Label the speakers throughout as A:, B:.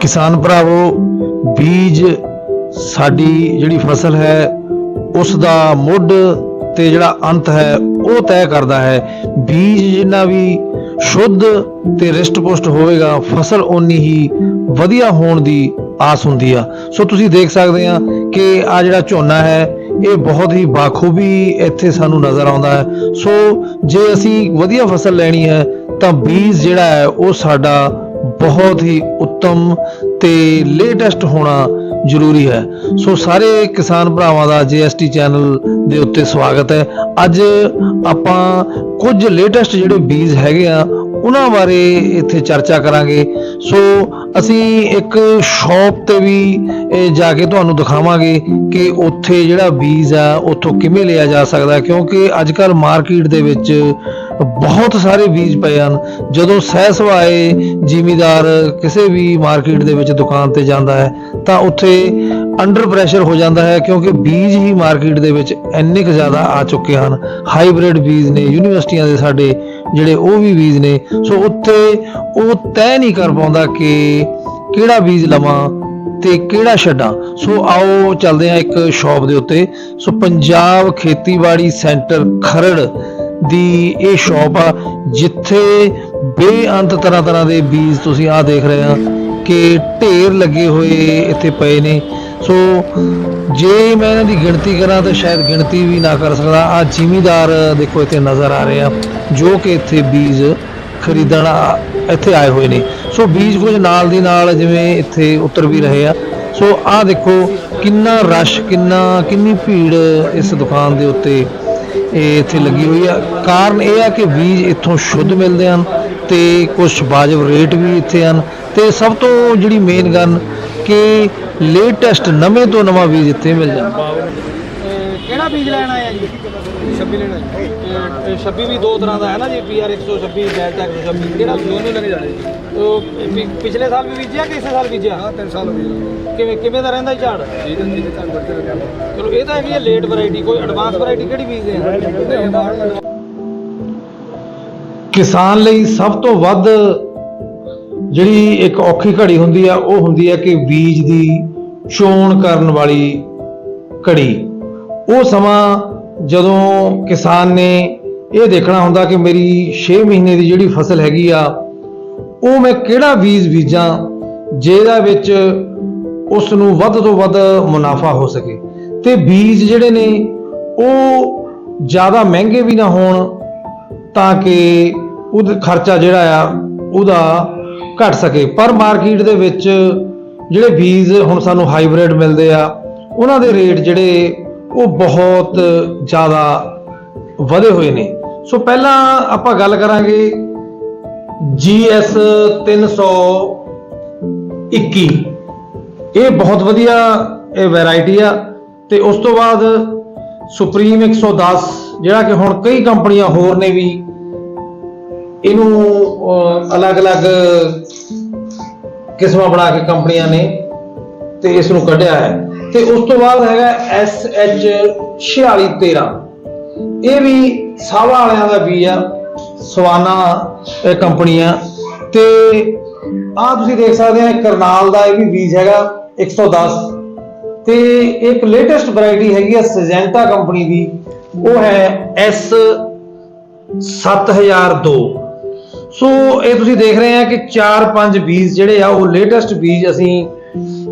A: ਕਿਸਾਨ ਭਰਾਵੋ, ਬੀਜ ਸਾਡੀ ਜਿਹੜੀ ਫਸਲ ਹੈ, ਉਸ ਦਾ ਮੁੱਢ ਤੇ ਜਿਹੜਾ ਅੰਤ ਹੈ, ਉਹ ਤੈਅ ਕਰਦਾ ਹੈ। ਬੀਜ ਜਿੰਨਾ ਵੀ ਸ਼ੁੱਧ ਤੇ ਰਿਸ਼ਟ-ਪੁਸ਼ਟ ਹੋਵੇਗਾ, ਫਸਲ ਓਨੀ ਹੀ ਵਧੀਆ ਹੋਣ ਦੀ ਆਸ ਹੁੰਦੀ ਆ। ਸੋ ਤੁਸੀਂ ਦੇਖ ਸਕਦੇ ਆ ਕਿ ਆ ਜਿਹੜਾ ਝੋਨਾ ਹੈ, ਇਹ ਬਹੁਤ ਹੀ ਬਾਖੂਬੀ ਇੱਥੇ ਸਾਨੂੰ ਨਜ਼ਰ ਆਉਂਦਾ ਹੈ। ਸੋ ਜੇ ਅਸੀਂ ਵਧੀਆ ਫਸਲ ਲੈਣੀ ਹੈ, ਤਾਂ ਬੀਜ ਜਿਹੜਾ ਹੈ, ਉਹ ਸਾਡਾ ਬਹੁਤ ਹੀ ਉੱਤਮ ਤੇ ਲੇਟੈਸਟ ਹੋਣਾ ਜ਼ਰੂਰੀ ਹੈ। ਸੋ ਸਾਰੇ ਕਿਸਾਨ ਭਰਾਵਾਂ ਦਾ ਜੀਐਸਟੀ ਚੈਨਲ ਦੇ ਉੱਤੇ ਸਵਾਗਤ ਹੈ। ਅੱਜ ਆਪਾਂ ਕੁਝ ਲੇਟੈਸਟ ਜਿਹੜੇ ਬੀਜ ਹੈਗੇ ਆ, ਉਹਨਾਂ ਬਾਰੇ ਇੱਥੇ ਚਰਚਾ ਕਰਾਂਗੇ। ਸੋ ਅਸੀਂ ਇੱਕ ਸ਼ਾਪ ਤੇ ਵੀ ਜਾ ਕੇ ਤੁਹਾਨੂੰ ਦਿਖਾਵਾਂਗੇ ਕਿ ਉੱਥੇ ਜਿਹੜਾ ਬੀਜ ਆ, ਉੱਥੋਂ ਕਿਵੇਂ ਲਿਆ ਜਾ ਸਕਦਾ ਕਿਉਂਕਿ ਅੱਜ ਕੱਲ ਮਾਰਕੀਟ ਦੇ ਵਿੱਚ ਬਹੁਤ ਸਾਰੇ ਬੀਜ ਪਏ ਹਨ। ਜਦੋਂ ਸਹਿ ਸਵਾਏ ਜ਼ਿਮੀਦਾਰ ਕਿਸੇ ਵੀ ਮਾਰਕੀਟ ਦੇ ਵਿੱਚ ਦੁਕਾਨ ਤੇ ਜਾਂਦਾ ਹੈ, ਤਾਂ ਉੱਥੇ ਅੰਡਰ ਪ੍ਰੈਸ਼ਰ ਹੋ ਜਾਂਦਾ ਹੈ, ਕਿਉਂਕਿ ਬੀਜ ਹੀ ਮਾਰਕੀਟ ਦੇ ਵਿੱਚ ਇੰਨੇ ਕੁ ਜ਼ਿਆਦਾ ਆ ਚੁੱਕੇ ਹਨ। ਹਾਈਬ੍ਰਿਡ ਬੀਜ ਨੇ, ਯੂਨੀਵਰਸਿਟੀਆਂ ਦੇ ਸਾਡੇ ਜਿਹੜੇ ਉਹ ਵੀ ਬੀਜ ਨੇ, ਸੋ ਉੱਥੇ ਉਹ ਤੈਅ ਨਹੀਂ ਕਰ ਪਾਉਂਦਾ ਕਿ ਕਿਹੜਾ ਬੀਜ ਲਵਾਂ ਤੇ ਕਿਹੜਾ ਛੱਡਾਂ। ਸੋ ਆਓ ਚੱਲਦੇ ਹਾਂ ਇੱਕ ਸ਼ਾਪ ਦੇ ਉੱਤੇ। ਸੋ ਪੰਜਾਬ ਖੇਤੀਬਾੜੀ ਸੈਂਟਰ ਖਰੜ ਦੀ ਇਹ ਸ਼ਾਪ ਆ, ਜਿੱਥੇ ਬੇਅੰਤ ਤਰ੍ਹਾਂ ਤਰ੍ਹਾਂ ਦੇ ਬੀਜ ਤੁਸੀਂ ਆ ਦੇਖ ਰਹੇ ਆ ਕਿ ਢੇਰ ਲੱਗੇ ਹੋਏ ਇੱਥੇ ਪਏ ਨੇ। ਸੋ ਜੇ ਮੈਂ ਇਹਨਾਂ ਦੀ ਗਿਣਤੀ ਕਰਾਂ ਤਾਂ ਸ਼ਾਇਦ ਗਿਣਤੀ ਵੀ ਨਾ ਕਰ ਸਕਦਾ। ਆ ਜ਼ਿਮੀਦਾਰ ਦੇਖੋ ਇੱਥੇ ਨਜ਼ਰ ਆ ਰਹੇ ਆ, ਜੋ ਕਿ ਇੱਥੇ ਬੀਜ ਖਰੀਦਣ ਇੱਥੇ ਆਏ ਹੋਏ ਨੇ। ਸੋ ਬੀਜ ਕੁਝ ਨਾਲ ਦੀ ਨਾਲ ਜਿਵੇਂ ਇੱਥੇ ਉਤਰ ਵੀ ਰਹੇ ਆ। ਸੋ ਆਹ ਦੇਖੋ ਕਿੰਨਾ ਰਸ਼, ਕਿੰਨਾ, ਕਿੰਨੀ ਭੀੜ ਇਸ ਦੁਕਾਨ ਦੇ ਉੱਤੇ ਇਹ ਇੱਥੇ ਲੱਗੀ ਹੋਈ ਆ। ਕਾਰਨ ਇਹ ਆ ਕਿ ਬੀਜ ਇੱਥੋਂ ਸ਼ੁੱਧ ਮਿਲਦੇ ਹਨ ਤੇ ਕੁਝ ਵਾਜਬ ਰੇਟ ਵੀ ਇੱਥੇ ਹਨ। ਤੇ ਸਭ ਤੋਂ ਜਿਹੜੀ ਮੇਨ ਗੱਲ ਕਿ ਲੇਟੈਸਟ ਨਵੇਂ ਤੋਂ ਨਵਾਂ ਬੀਜ ਇੱਥੇ ਮਿਲ ਜਾਂਦਾ।
B: ਕਿਹੜਾ ਬੀਜ ਲੈਣ ਆਇਆ ਜੀ? 26 ਲੈਣਾ ਜੀ 26 ਵੀ ਦੋ ਤਰ੍ਹਾਂ ਦਾ ਹੈ ਨਾ ਜੀ ਪੀਆਰ 126 ਡੈਲਟਾ 126 ਕਿਹੜਾ ਦੋਨੋਂ ਲੈਣੇ ਜਾਣੇ ਜੀ? ਉਹ ਪਿ- ਪਿਛਲੇ ਸਾਲ ਵੀ ਬੀਜਿਆ ਕਿ ਇਸੇ ਸਾਲ ਬੀਜਿਆ? ਹਾਂ 3 ਸਾਲ ਹੋ ਗਏ। ਕਿਵੇਂ ਕਿਵੇਂ ਦਾ ਰਹਿੰਦਾ ਜੀ ਝਾੜ? ਠੀਕ ਹੈ ਜੀ ਝਾੜ ਬੜਦਾ ਚਲੋ ਇਹ ਤਾਂ ਹੈਗੀ ਹੈ ਲੇਟ ਵੈਰਾਈਟੀ ਕੋਈ ਐਡਵਾਂਸ ਵੈਰਾਈਟੀ ਕਿਹੜੀ ਬੀਜਦੇ ਆ
A: ਕਿਸਾਨ ਲਈ ਸਭ ਤੋਂ ਵੱਧ ਜਿਹੜੀ ਇੱਕ ਔਖੀ ਘੜੀ ਹੁੰਦੀ ਆ, ਉਹ ਹੁੰਦੀ ਹੈ ਕਿ ਬੀਜ ਦੀ ਚੋਣ ਕਰਨ ਵਾਲੀ ਘੜੀ। ਉਹ ਸਮਾਂ ਜਦੋਂ ਕਿਸਾਨ ਨੇ ਇਹ ਦੇਖਣਾ ਹੁੰਦਾ ਕਿ ਮੇਰੀ 6 ਮਹੀਨੇ ਦੀ ਜਿਹੜੀ ਫਸਲ ਹੈਗੀ ਆ, ਉਹ ਮੈਂ ਕਿਹੜਾ ਬੀਜ ਬੀਜਾਂ, ਜਿਹਦਾ ਵਿੱਚ ਉਸ ਨੂੰ ਵੱਧ ਤੋਂ ਵੱਧ ਮੁਨਾਫਾ ਹੋ ਸਕੇ। ਤੇ ਬੀਜ ਜਿਹੜੇ ਨੇ, ਉਹ ਜ਼ਿਆਦਾ ਮਹਿੰਗੇ ਵੀ ਨਾ ਹੋਣ, ਤਾਂ ਕਿ ਉਹਦਾ ਖਰਚਾ ਜਿਹੜਾ ਆ, ਉਹਦਾ ਘਟ ਸਕੇ। ਪਰ ਮਾਰਕੀਟ ਦੇ ਵਿੱਚ ਜਿਹੜੇ ਬੀਜ ਹੁਣ ਸਾਨੂੰ ਹਾਈਬ੍ਰਿਡ ਮਿਲਦੇ ਆ, ਉਹਨਾਂ ਦੇ ਰੇਟ ਜਿਹੜੇ ਉਹ ਬਹੁਤ ਜ਼ਿਆਦਾ ਵਧੇ ਹੋਏ ਨੇ। ਸੋ ਪਹਿਲਾਂ ਆਪਾਂ ਗੱਲ ਕਰਾਂਗੇ GS 321 ਇਹ ਬਹੁਤ ਵਧੀਆ, ਇਹ ਵੈਰਾਈਟੀ ਆ ਤੇ ਉਸ ਤੋਂ ਬਾਅਦ ਸੁਪਰੀਮ 110 ਜਿਹੜਾ ਕਿ ਹੁਣ ਕਈ ਕੰਪਨੀਆਂ ਹੋਰ ਨੇ ਵੀ ਇਹਨੂੰ ਅਲੱਗ-ਅਲੱਗ ਕਿਸਮਾਂ ਬਣਾ ਕੇ ਕੰਪਨੀਆਂ ਨੇ ਤੇ ਇਸ ਨੂੰ ਕੱਢਿਆ ਹੈ। ਤੇ ਉਸ ਤੋਂ ਬਾਅਦ ਹੈਗਾ SH 4613 ਇਹ ਵੀ ਸਾਵਾ ਵਾਲਿਆਂ ਦਾ ਬੀਜ ਆ, ਸਵਾਨਾ ਕੰਪਨੀ ਆ ਤੇ ਆ ਤੁਸੀਂ ਦੇਖ ਸਕਦੇ ਆ ਕਰਨਾਲ ਦਾ ਇਹ ਵੀ ਬੀਜ ਹੈਗਾ 110 ਤੇ ਇੱਕ ਲੇਟੈਸਟ ਵੈਰਾਈਟੀ ਹੈਗੀ ਆ ਸਜੈਂਟਾ ਕੰਪਨੀ ਦੀ, ਉਹ ਹੈ S 7002 ਸੋ ਇਹ ਤੁਸੀਂ ਦੇਖ ਰਹੇ ਆ ਕਿ 4-5 ਬੀਜ ਜਿਹੜੇ ਆ, ਉਹ ਲੇਟੈਸਟ ਬੀਜ ਅਸੀਂ,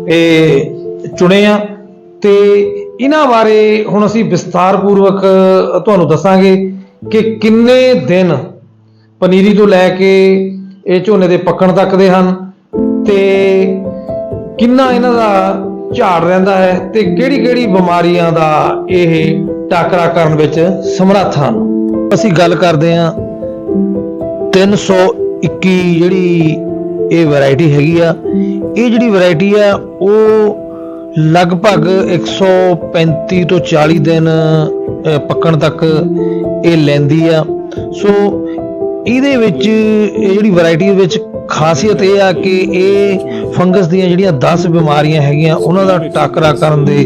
A: ਇਹ, ਚੁਣੇ ਆ। ਤੇ ਇਹਨਾਂ ਬਾਰੇ ਹੁਣ ਅਸੀਂ ਵਿਸਥਾਰਪੂਰਵਕ ਤੁਹਾਨੂੰ ਦੱਸਾਂਗੇ ਕਿ ਕਿੰਨੇ ਦਿਨ ਪਨੀਰੀ ਤੋਂ ਲੈ ਕੇ ਇਹ ਝੋਨੇ ਦੇ ਪੱਕਣ ਤੱਕ ਦੇ ਹਨ ਤੇ ਕਿੰਨਾ ਇਹਨਾਂ ਦਾ ਝਾੜ ਰਹਿੰਦਾ ਹੈ ਤੇ ਕਿਹੜੀ ਕਿਹੜੀ ਬਿਮਾਰੀਆਂ ਦਾ ਇਹ ਟਾਕਰਾ ਕਰਨ ਵਿੱਚ ਸਮਰੱਥ ਹਨ। ਅਸੀਂ ਗੱਲ ਕਰਦੇ ਹਾਂ 321 ਜਿਹੜੀ ਇਹ ਵੈਰਾਈਟੀ ਹੈਗੀ ਆ, ਇਹ ਜਿਹੜੀ ਵੈਰਾਈਟੀ ਆ, ਉਹ ਲਗਭਗ 135 ਤੋਂ 40 ਦਿਨ ਪੱਕਣ ਤੱਕ ਇਹ ਲੈਂਦੀ ਆ। ਸੋ ਇਹਦੇ ਵਿੱਚ, ਇਹ ਜਿਹੜੀ ਵੈਰਾਈਟੀ ਵਿੱਚ ਖਾਸੀਅਤ ਇਹ ਆ ਕਿ ਇਹ ਫੰਗਸ ਦੀਆਂ ਜਿਹੜੀਆਂ 10 ਬਿਮਾਰੀਆਂ ਹੈਗੀਆਂ, ਉਹਨਾਂ ਦਾ ਟਾਕਰਾ ਕਰਨ ਦੇ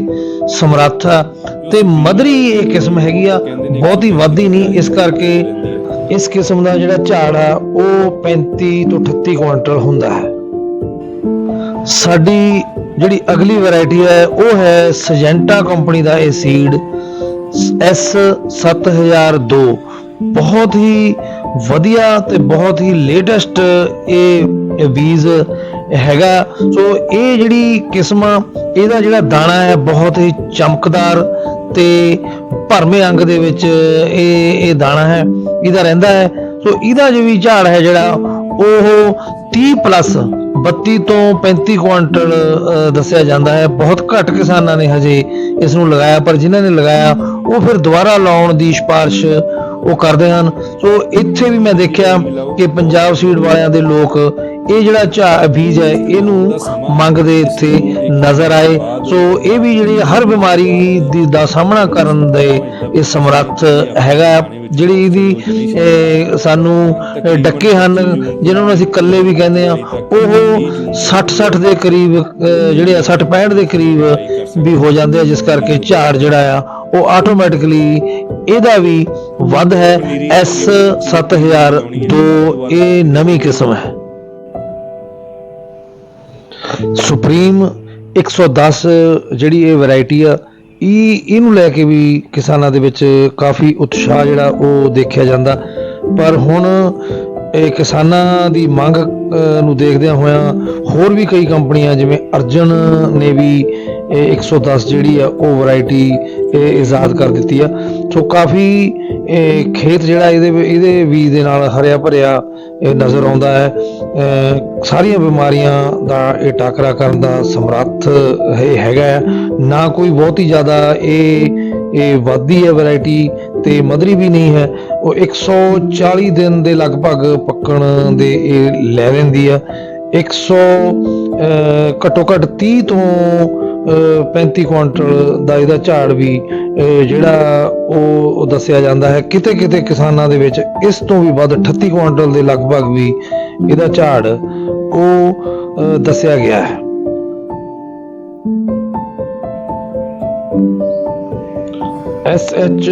A: ਸਮਰੱਥ ਆ। ਤੇ ਮਦਰੀ ਇਹ ਕਿਸਮ ਹੈਗੀ ਆ, ਬਹੁਤੀ ਵੱਧਦੀ ਨਹੀਂ, ਇਸ ਕਰਕੇ ਇਸ ਕਿਸਮ ਦਾ ਜਿਹੜਾ ਝਾੜ ਆ ਉਹ 35 ਤੋਂ 38 ਕੁਇੰਟਲ ਹੁੰਦਾ ਹੈ। ਸਾਡੀ ਜਿਹੜੀ ਅਗਲੀ ਵੈਰਾਈਟੀ ਹੈ ਉਹ ਹੈ ਸਜੈਂਟਾ ਕੰਪਨੀ ਦਾ ਇਹ ਸੀਡ S 7002 ਬਹੁਤ ਹੀ ਵਧੀਆ ਤੇ ਬਹੁਤ ਹੀ ਲੇਟੈਸਟ ਇਹ ਇਹ ਬੀਜ ਹੈਗਾ। ਸੋ ਇਹ ਜਿਹੜੀ ਕਿਸਮ ਆ, ਇਹਦਾ ਜਿਹੜਾ ਦਾਣਾ ਹੈ ਬਹੁਤ ਹੀ ਚਮਕਦਾਰ ਤੇ ਭਰਵੇਂ ਅੰਗ ਦੇ ਵਿੱਚ ਇਹ ਇਹ ਦਾਣਾ ਹੈ। ਇਹਦਾ ਰਹਿੰਦਾ ਹੈ। ਸੋ ਇਹਦਾ ਜੋ ਵੀ ਝਾੜ ਹੈ ਜਿਹੜਾ, ਉਹ 30 ਪਲੱਸ 32 ਤੋਂ 35 ਕੁਆਂਟਲ ਦੱਸਿਆ ਜਾਂਦਾ ਹੈ। ਬਹੁਤ ਘੱਟ ਕਿਸਾਨਾਂ ਨੇ ਹਜੇ ਇਸ ਨੂੰ ਲਗਾਇਆ, ਪਰ ਜਿਨ੍ਹਾਂ ਨੇ ਲਗਾਇਆ, ਉਹ ਫਿਰ ਦੁਬਾਰਾ ਲਾਉਣ ਦੀ ਸਿਫਾਰਿਸ਼ ਉਹ ਕਰਦੇ ਹਨ। ਸੋ ਇੱਥੇ ਵੀ ਮੈਂ ਦੇਖਿਆ ਕਿ ਪੰਜਾਬ ਸੀਡ ਵਾਲਿਆਂ ਦੇ ਲੋਕ ਇਹ ਜਿਹੜਾ ਝਾ, ਬੀਜ ਹੈ, ਇਹਨੂੰ ਮੰਗਦੇ ਇੱਥੇ ਨਜ਼ਰ ਆਏ। ਸੋ ਇਹ ਵੀ ਜਿਹੜੀ ਹਰ ਬਿਮਾਰੀ ਦੀ, ਦਾ ਸਾਹਮਣਾ ਕਰਨ ਦੇ ਇਹ ਸਮਰੱਥ ਹੈਗਾ ਜਿਹੜੀ ਇਹਦੀ ਇਹ, ਸਾਨੂੰ ਡੱਕੇ ਹਨ ਜਿਨ੍ਹਾਂ ਨੂੰ ਅਸੀਂ ਕੱਲੇ ਵੀ ਕਹਿੰਦੇ ਆ ਉਹ 60 60 ਦੇ ਕਰੀਬ ਜਿਹੜੇ ਆ 60 65 ਦੇ ਕਰੀਬ ਵੀ ਹੋ ਜਾਂਦੇ ਆ ਜਿਸ ਕਰਕੇ ਝਾੜ ਜਿਹੜਾ ਆ ਉਹ ਆਟੋਮੈਟਿਕਲੀ ਇਹਦਾ ਵੀ ਵੱਧ ਹੈ। S 7002 ਇਹ ਨਵੀਂ ਕਿਸਮ ਹੈ। ਸੁਪਰੀਮ 110 ਜਿਹੜੀ ਇਹ ਵੈਰਾਈਟੀ ਆ ਇਹ ਇਹਨੂੰ ਲੈ ਕੇ ਵੀ ਕਿਸਾਨਾਂ ਦੇ ਵਿੱਚ ਕਾਫੀ ਉਤਸ਼ਾਹ ਜਿਹੜਾ ਉਹ ਦੇਖਿਆ ਜਾਂਦਾ। ਪਰ ਹੁਣ ਇਹ ਕਿਸਾਨਾਂ ਦੀ ਮੰਗ ਨੂੰ ਦੇਖਦਿਆਂ ਹੋਇਆਂ ਹੋਰ ਵੀ ਕਈ ਕੰਪਨੀਆਂ ਜਿਵੇਂ ਅਰਜਨ ਨੇ ਵੀ ਇਹ 110 ਜਿਹੜੀ ਆ, ਉਹ ਵੈਰਾਈਟੀ ਇਹ ਇਜਾਦ ਕਰ ਦਿੱਤੀ ਆ। ਸੋ ਕਾਫੀ ਖੇਤ ਜਿਹੜਾ ਇਹਦੇ ਇਹਦੇ ਬੀਜ ਦੇ ਨਾਲ ਹਰਿਆ ਭਰਿਆ ਇਹ ਨਜ਼ਰ ਆਉਂਦਾ ਹੈ। ਸਾਰੀਆਂ ਬਿਮਾਰੀਆਂ ਦਾ ਇਹ ਟਾਕਰਾ ਕਰਨ ਦਾ ਸਮਰੱਥ ਇਹ ਹੈਗਾ ਹੈ। ਨਾ ਕੋਈ ਬਹੁਤ ਹੀ ਜ਼ਿਆਦਾ ਇਹ ਇਹ ਵੱਧਦੀ ਹੈ ਵੈਰਾਈਟੀ ਤੇ ਮਧਰੀ ਵੀ ਨਹੀਂ ਹੈ। ਉਹ 140 ਦਿਨ ਦੇ ਲਗਭਗ ਪੱਕਣ ਦੇ ਇਹ ਲੈ ਲੈਂਦੀ ਆ। 100 ਅਹ, ਘੱਟੋ ਘੱਟ 30 ਤੋਂ 35 ਕੁਇੰਟਲ ਦਾ ਇਹਦਾ ਝਾੜ ਵੀ ਜਿਹੜਾ ਉਹ ਦੱਸਿਆ ਜਾਂਦਾ ਹੈ ਕਿਤੇ ਕਿਤੇ ਕਿਸਾਨਾਂ ਦੇ ਵਿੱਚ ਇਸ ਤੋਂ ਵੀ ਵੱਧ 38 ਕੁਇੰਟਲ ਦੇ ਲਗਭਗ ਵੀ ਇਹਦਾ ਝਾੜ ਉਹ ਦੱਸਿਆ ਗਿਆ ਹੈ। SH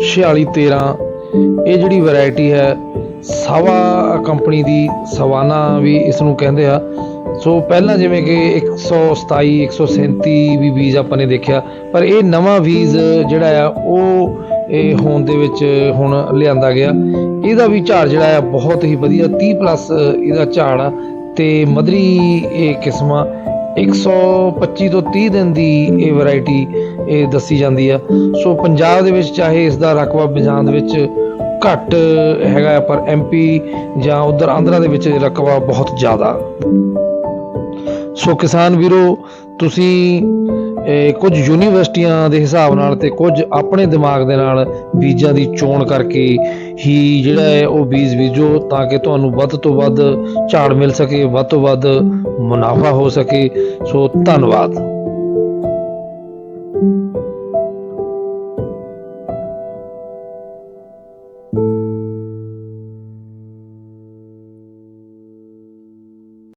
A: 4613 ਇਹ ਜਿਹੜੀ ਵੈਰਾਈਟੀ ਹੈ, ਸਾਵਾ ਕੰਪਨੀ ਦੀ, ਸਵਾਨਾ ਵੀ ਇਸ ਨੂੰ ਕਹਿੰਦੇ ਆ। ਸੋ ਪਹਿਲਾਂ ਜਿਵੇਂ ਕਿ 127 137 ਵੀ ਬੀਜ ਆਪਾਂ ਨੇ ਦੇਖਿਆ ਪਰ ਇਹ ਨਵਾਂ ਬੀਜ ਜਿਹੜਾ ਆ ਉਹ ਇਹ ਹੋਣ ਦੇ ਵਿੱਚ ਹੁਣ ਲਿਆਂਦਾ ਗਿਆ। ਇਹਦਾ ਵੀ ਝਾੜ ਜਿਹੜਾ ਆ ਬਹੁਤ ਹੀ ਵਧੀਆ 30 ਪਲੱਸ ਇਹਦਾ ਝਾੜ ਆ ਤੇ ਮਧਰੀ ਇਹ ਕਿਸਮਾਂ 125 ਤੋਂ 30 ਦਿਨ ਦੀ ਇਹ ਵੈਰਾਈਟੀ ਇਹ ਦੱਸੀ ਜਾਂਦੀ ਆ। ਸੋ ਪੰਜਾਬ ਦੇ ਵਿੱਚ ਚਾਹੇ ਇਸ ਦਾ ਰਕਬਾ ਬਿਜਾਨ ਦੇ ਵਿੱਚ ਘੱਟ ਹੈਗਾ ਆ, ਪਰ ਐਮਪੀ ਜਾਂ ਉਧਰ ਆਂਧਰਾ ਦੇ ਵਿੱਚ ਰਕਬਾ ਬਹੁਤ ਜ਼ਿਆਦਾ। ਸੋ ਕਿਸਾਨ ਵੀਰੋ, ਤੁਸੀਂ ਕੁਝ ਯੂਨੀਵਰਸਿਟੀਆਂ ਦੇ ਹਿਸਾਬ ਨਾਲ ਤੇ ਕੁਝ ਆਪਣੇ ਦਿਮਾਗ ਦੇ ਨਾਲ ਬੀਜਾਂ ਦੀ ਚੋਣ ਕਰਕੇ ਹੀ ਜਿਹੜਾ ਹੈ ਉਹ ਬੀਜ ਬੀਜੋ ਤਾਂ ਕਿ ਤੁਹਾਨੂੰ ਵੱਧ ਤੋਂ ਵੱਧ ਝਾੜ ਮਿਲ ਸਕੇ, ਵੱਧ ਤੋਂ ਵੱਧ ਮੁਨਾਫਾ ਹੋ ਸਕੇ। ਸੋ ਧੰਨਵਾਦ।